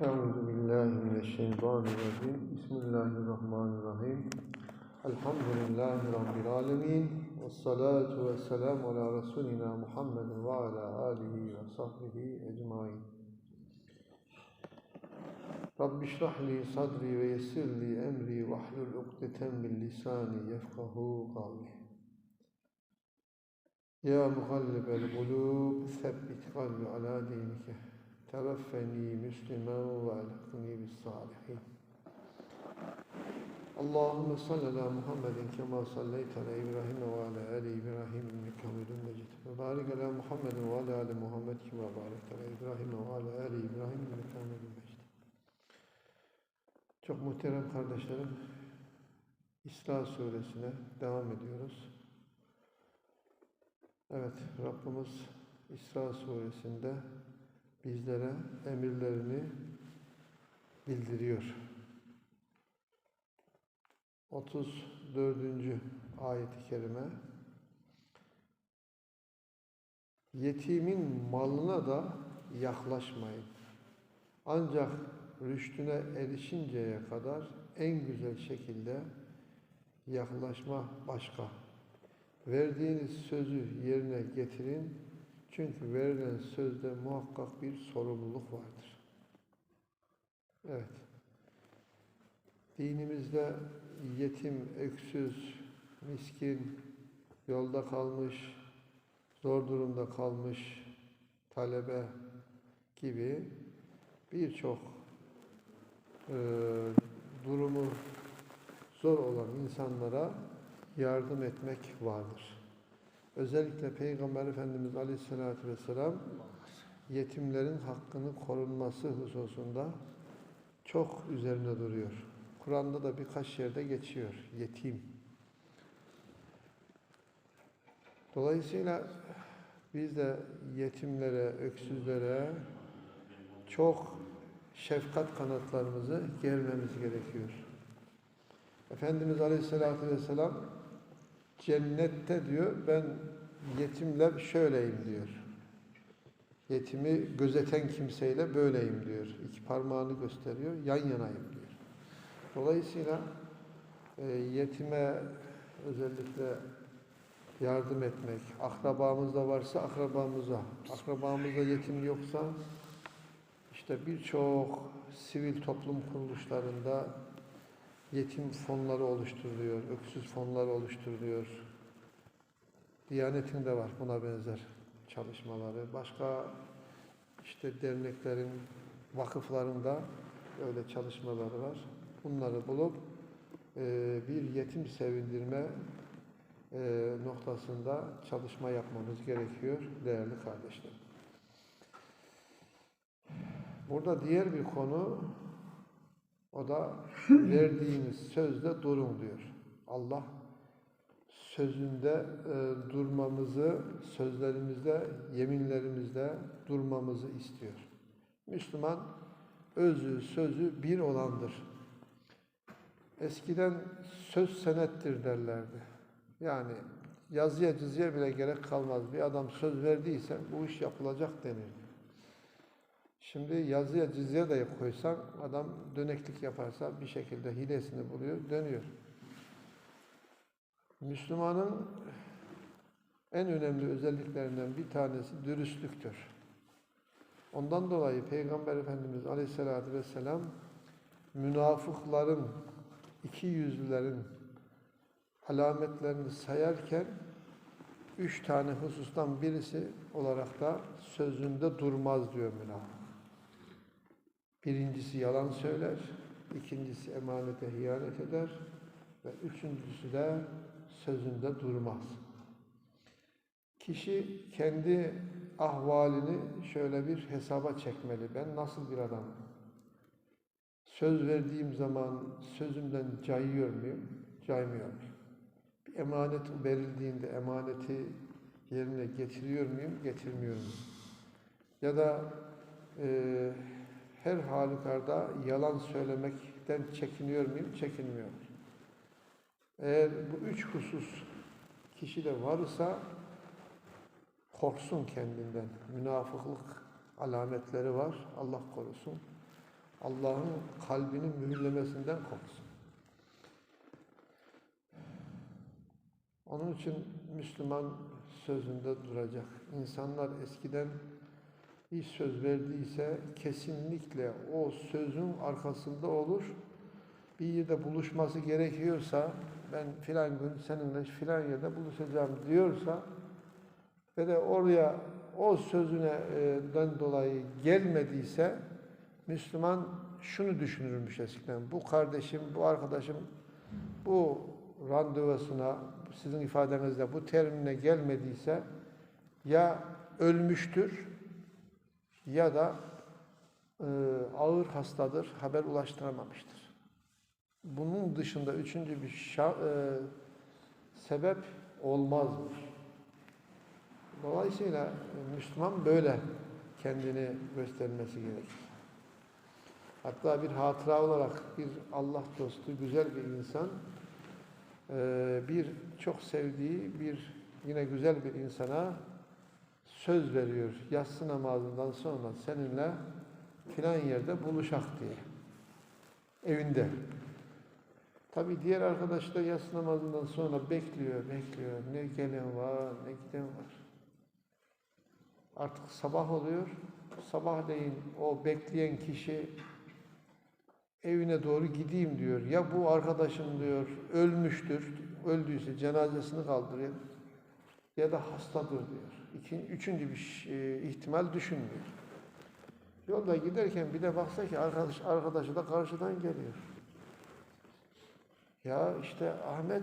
Euzu billahi mineşşeytanirracim. Bismillahirrahmanirrahim. Elhamdülillahi rabbil alamin. Ves salatu vesselam ala resulina Muhammed ve ala alihi ve sahbihi ecmaîn. Rabbi şrah li sadri ve yessir li emri ve hlul ukdeten min lisani yefkahu kavli. Ya mugallibel kulub, sebbit kalbi ala dinike. Allahümme salli ala Muhammedin kema salleyte ala İbrahim ve ala ali İbrahim inneke hamidun mecid. Ve barik ala Muhammedin ve ala ali Muhammed kema barekte ala İbrahim ve ala ali İbrahim inneke hamidun mecid. Çok muhterem kardeşlerim, İsra suresine devam ediyoruz. Evet, Rabbimiz İsra suresinde bizlere emirlerini bildiriyor. 34. ayet-i kerime Yetimin malına da yaklaşmayın. Ancak rüştüne erişinceye kadar en güzel şekilde yaklaşma başka. Verdiğiniz sözü yerine getirin. Çünkü verilen sözde muhakkak bir sorumluluk vardır. Evet. Dinimizde yetim, öksüz, miskin, yolda kalmış, zor durumda kalmış talebe gibi birçok e, durumu zor olan insanlara yardım etmek vardır. Özellikle Peygamber Efendimiz Aleyhisselatü Vesselam yetimlerin hakkını korunması hususunda çok üzerine duruyor. Kur'an'da da birkaç yerde geçiyor. Yetim. Dolayısıyla biz de yetimlere, öksüzlere çok şefkat kanatlarımızı germemiz gerekiyor. Efendimiz Aleyhisselatü Vesselam cennette diyor ben yetimle şöyleyim diyor. Yetimi gözeten kimseyle böyleyim diyor. İki parmağını gösteriyor. Yan yanayım diyor. Dolayısıyla e, yetime özellikle yardım etmek, akrabamız da varsa akrabamıza, akrabamızda yetim yoksa işte birçok sivil toplum kuruluşlarında yetim fonları oluşturuluyor, öksüz fonları oluşturuluyor. Diyanetin de var buna benzer çalışmaları. Başka işte derneklerin, vakıfların da öyle çalışmaları var. Bunları bulup e, bir yetim sevindirme e, noktasında çalışma yapmamız gerekiyor değerli kardeşlerim. Burada diğer bir konu o da verdiğiniz sözde durun diyor. Allah sözünde e, durmamızı, sözlerimizde, yeminlerimizde durmamızı istiyor. Müslüman özü, sözü bir olandır. Eskiden söz senettir derlerdi. Yani yazıya çiziye bile gerek kalmaz. Bir adam söz verdiyse bu iş yapılacak denirdi. Şimdi yazıya cizye de koysan adam döneklik yaparsa bir şekilde hilesini buluyor, dönüyor. Müslümanın en önemli özelliklerinden bir tanesi dürüstlüktür. Ondan dolayı Peygamber Efendimiz Aleyhisselatü Vesselam münafıkların, iki yüzlülerin alametlerini sayarken üç tane husustan birisi olarak da sözünde durmaz diyor münafık. Birincisi yalan söyler, ikincisi emanete hiyanet eder ve üçüncüsü de sözünde durmaz. Kişi kendi ahvalini şöyle bir hesaba çekmeli. Ben nasıl bir adamım? Söz verdiğim zaman sözümden cayıyor muyum? Caymıyor muyum? Bir emanet verildiğinde emaneti yerine getiriyor muyum? Getirmiyor muyum? Ya da e, her halükarda yalan söylemekten çekiniyor muyum? Çekinmiyorum. Eğer bu üç husus kişide varsa korksun kendinden. Münafıklık alametleri var. Allah korusun. Allah'ın kalbini mühürlemesinden korksun. Onun için Müslüman sözünde duracak. İnsanlar eskiden bir söz verdiyse kesinlikle o sözün arkasında olur. Bir yerde buluşması gerekiyorsa ben filan gün seninle filan yerde buluşacağım diyorsa ve de oraya o sözünden dolayı gelmediyse Müslüman şunu düşünürmüş eskiden. Bu kardeşim, bu arkadaşım bu randevusuna sizin ifadenizde bu terimine gelmediyse ya ölmüştür ya da e, ağır hastadır, haber ulaştıramamıştır. Bunun dışında üçüncü bir e, sebep olmazmış. Dolayısıyla e, Müslüman böyle kendini göstermesi gerekir. Hatta bir hatıra olarak bir Allah dostu, güzel bir insan e, bir çok sevdiği bir yine güzel bir insana söz veriyor. Yatsı namazından sonra seninle filan yerde buluşak diye. Evinde. Tabi diğer arkadaş da yatsı namazından sonra bekliyor, bekliyor. Ne gelen var, ne giden var. Artık sabah oluyor. Sabahleyin o bekleyen kişi evine doğru gideyim diyor. Ya bu arkadaşım diyor ölmüştür, öldüyse cenazesini kaldırayım ya da hastadır diyor. İki, üçüncü bir e, ihtimal düşünmüyor. Yolda giderken bir de baksa ki arkadaş, arkadaşı da karşıdan geliyor. Ya işte Ahmet,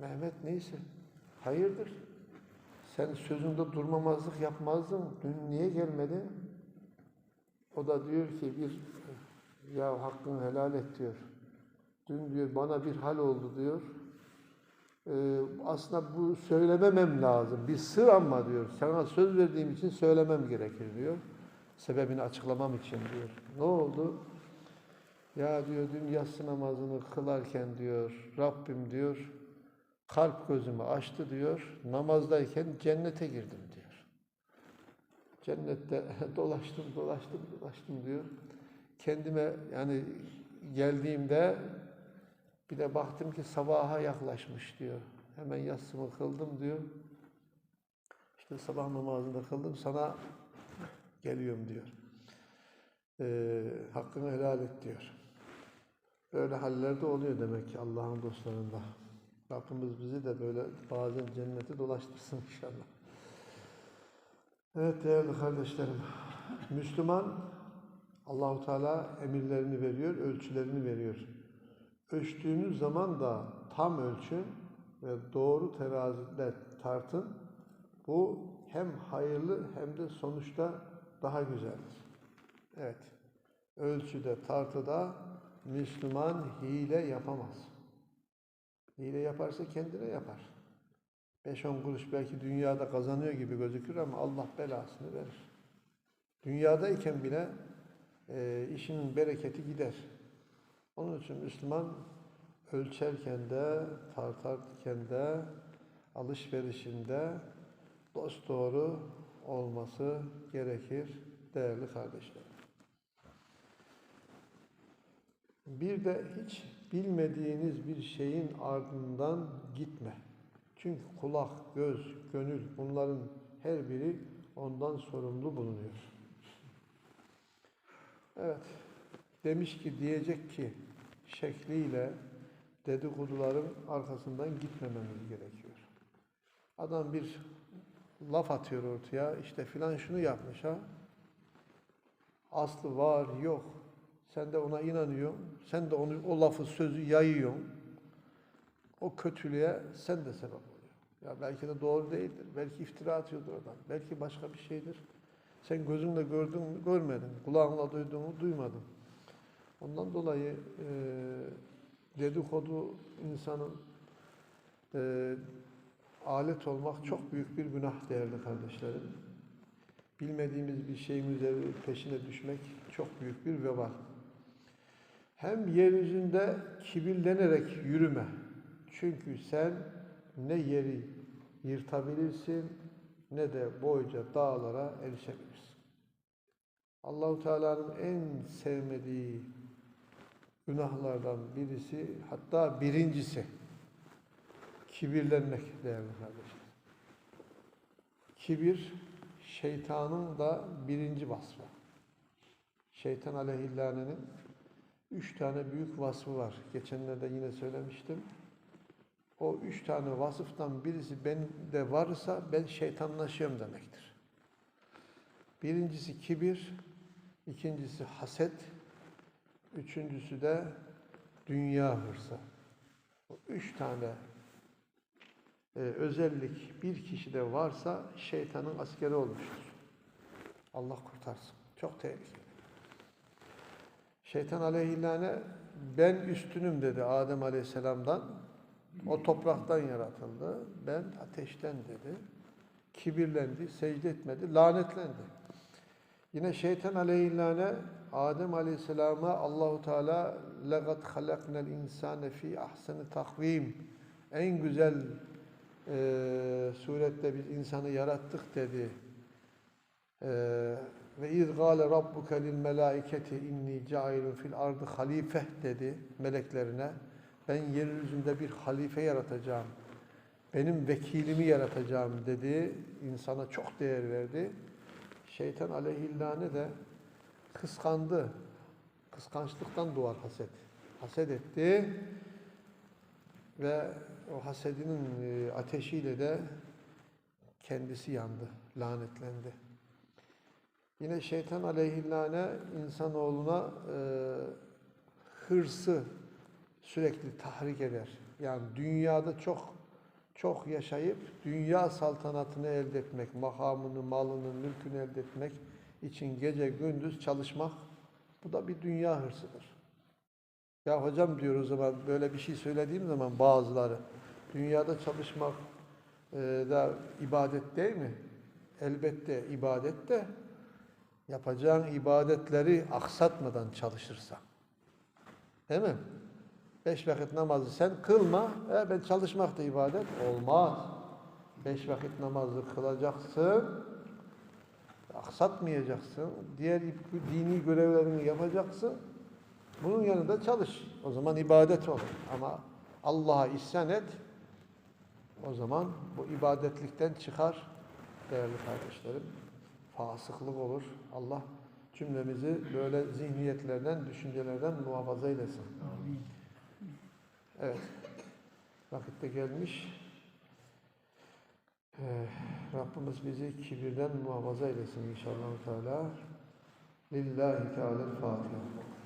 Mehmet neyse, hayırdır? Sen sözünde durmamazlık yapmazdın, dün niye gelmedin? O da diyor ki bir, ya hakkını helal et diyor. Dün diyor bana bir hal oldu diyor. Ee, aslında bu söylememem lazım. Bir sır ama diyor. Sana söz verdiğim için söylemem gerekir diyor. Sebebini açıklamam için diyor. Ne oldu? Ya diyor dün yatsı namazını kılarken diyor Rabbim diyor kalp gözümü açtı diyor. Namazdayken cennete girdim diyor. Cennette dolaştım dolaştım dolaştım diyor. Kendime yani geldiğimde bir de baktım ki sabaha yaklaşmış diyor. Hemen yatsımı kıldım diyor. İşte sabah namazını kıldım sana geliyorum diyor. Ee, hakkını helal et diyor. Böyle hallerde oluyor demek ki Allah'ın dostlarında. Rabbimiz bizi de böyle bazen cenneti dolaştırsın inşallah. Evet değerli kardeşlerim. Müslüman Allahu Teala emirlerini veriyor, ölçülerini veriyor. Ölçtüğünüz zaman da tam ölçün ve doğru terazide tartın. Bu hem hayırlı hem de sonuçta daha güzeldir. Evet. Ölçüde, tartıda Müslüman hile yapamaz. Hile yaparsa kendine yapar. 5-10 kuruş belki dünyada kazanıyor gibi gözükür ama Allah belasını verir. Dünyadayken bile e, işinin bereketi gider. Onun için Müslüman ölçerken de, tartarken de, alışverişinde dost doğru olması gerekir değerli kardeşlerim. Bir de hiç bilmediğiniz bir şeyin ardından gitme. Çünkü kulak, göz, gönül bunların her biri ondan sorumlu bulunuyor. Evet. Demiş ki diyecek ki şekliyle dedikoduların arkasından gitmememiz gerekiyor. Adam bir laf atıyor ortaya işte filan şunu yapmış ha. Aslı var yok. Sen de ona inanıyorsun. Sen de onu o lafı sözü yayıyorsun. O kötülüğe sen de sebep oluyor. Ya belki de doğru değildir. Belki iftira atıyordur adam. Belki başka bir şeydir. Sen gözünle gördün mü görmedin. Kulağınla duydun mu duymadın. Ondan dolayı e, dedikodu insanın e, alet olmak çok büyük bir günah değerli kardeşlerim. Bilmediğimiz bir şeyin peşine düşmek çok büyük bir vebal. Hem yeryüzünde kibirlenerek yürüme. Çünkü sen ne yeri yırtabilirsin ne de boyca dağlara erişebilirsin. Allahu Teala'nın en sevmediği günahlardan birisi hatta birincisi kibirlenmek değerli kardeşler. Kibir şeytanın da birinci vasfı. Şeytan aleyhillanenin üç tane büyük vasfı var. Geçenlerde yine söylemiştim. O üç tane vasıftan birisi bende varsa ben şeytanlaşıyorum demektir. Birincisi kibir, ikincisi haset, üçüncüsü de dünya hırsı. Bu üç tane e, özellik bir kişide varsa şeytanın askeri olmuştur. Allah kurtarsın. Çok tehlikeli. Şeytan aleyhillâne ben üstünüm dedi Adem aleyhisselamdan. O topraktan yaratıldı. Ben ateşten dedi. Kibirlendi, secde etmedi, lanetlendi. Yine şeytan aleyhillâne Adem aleyhisselama Allahu Teala legat halaknel insane fi ahseni takvim en güzel e, surette biz insanı yarattık dedi. E, ve iz gâle rabbuke lil melâiketi inni cailun fil ardı halife dedi meleklerine. Ben yeryüzünde bir halife yaratacağım. Benim vekilimi yaratacağım dedi. İnsana çok değer verdi. Şeytan aleyhillâne de kıskandı. Kıskançlıktan doğar haset. Haset etti ve o hasedinin e, ateşiyle de kendisi yandı, lanetlendi. Yine şeytan aleyhillâne insanoğluna e, hırsı sürekli tahrik eder. Yani dünyada çok çok yaşayıp dünya saltanatını elde etmek, makamını, malını, mülkünü elde etmek için gece gündüz çalışmak bu da bir dünya hırsıdır. Ya hocam diyor zaman böyle bir şey söylediğim zaman bazıları dünyada çalışmak e, da ibadet değil mi? Elbette ibadet de yapacağın ibadetleri aksatmadan çalışırsan. Değil mi? Beş vakit namazı sen kılma, e, ben çalışmak da ibadet olmaz. Beş vakit namazı kılacaksın, aksatmayacaksın, diğer dini görevlerini yapacaksın. Bunun yanında çalış. O zaman ibadet olur. Ama Allah'a isyan et, o zaman bu ibadetlikten çıkar değerli kardeşlerim. Fasıklık olur. Allah cümlemizi böyle zihniyetlerden, düşüncelerden muhafaza eylesin. Evet. Vakit de gelmiş. Ee, Rabbimiz bizi kibirden muhafaza eylesin inşallah Teala. Lillahi Teala'l-Fatiha. Allahu